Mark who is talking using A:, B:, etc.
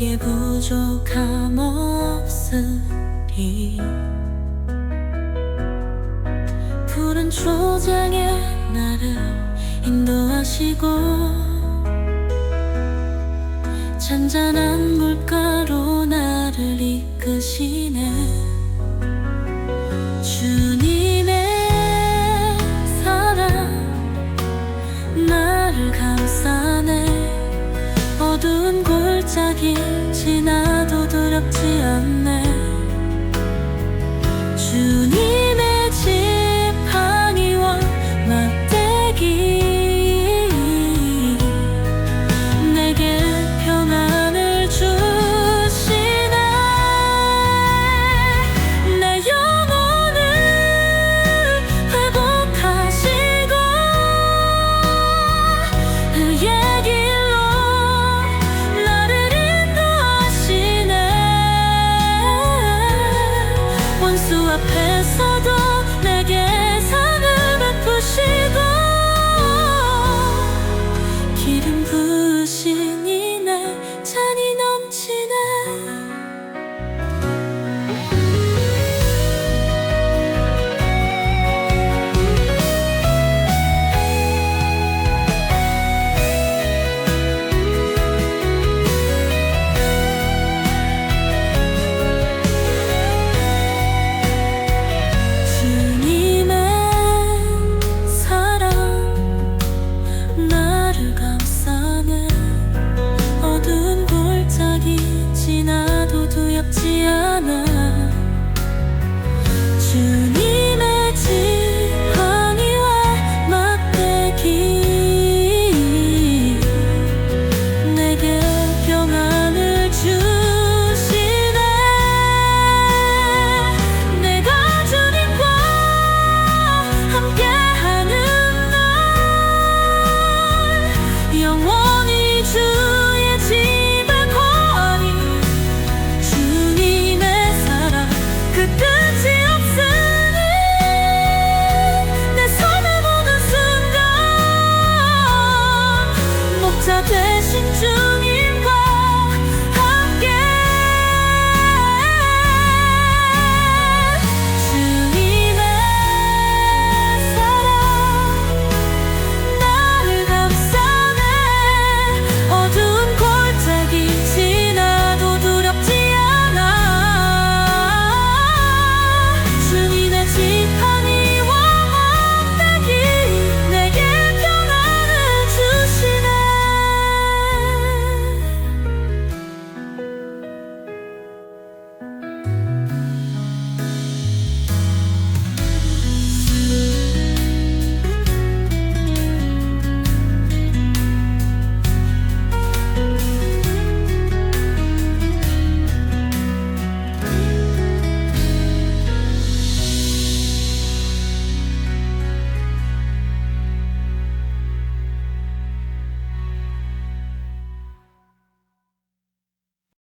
A: 내게 부족함 없으니 푸른 초장에 나를 인도하시고 잔잔한 물가로 나를 이끄시네. 주님의 사랑 나를 감싸네. 어두운 곳 발짝이 지나도 두렵지 않네. 주님. sun. 的心中一